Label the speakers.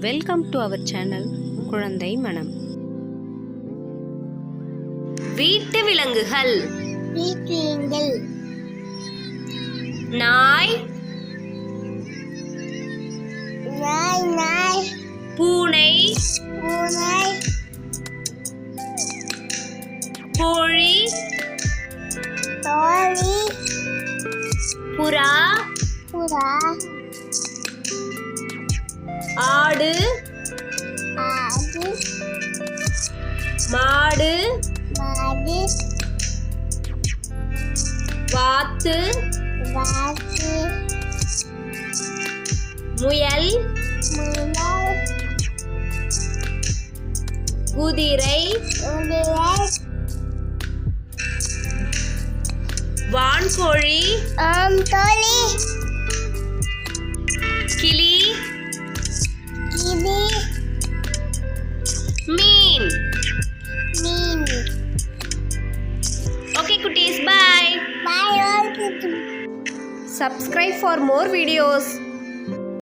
Speaker 1: Welcome to our channel குழந்தை மனம். வீட்டு விலங்குகள். நாய்.
Speaker 2: நாய் நாய்.
Speaker 1: பூனை.
Speaker 2: பூனை.
Speaker 1: கோழி. புறா.
Speaker 2: புறா.
Speaker 1: ஆடு மாடு.
Speaker 2: மாடு.
Speaker 1: வாத்து.
Speaker 2: வாத்து.
Speaker 1: முயல்.
Speaker 2: முயல்.
Speaker 1: குதிரை.
Speaker 2: உளியல்
Speaker 1: வான்கோழி.
Speaker 2: ஆம்
Speaker 1: கிளி.
Speaker 2: கிளி.
Speaker 1: மீன். Bye. Bye. Bye
Speaker 2: all.
Speaker 1: Subscribe for more videos.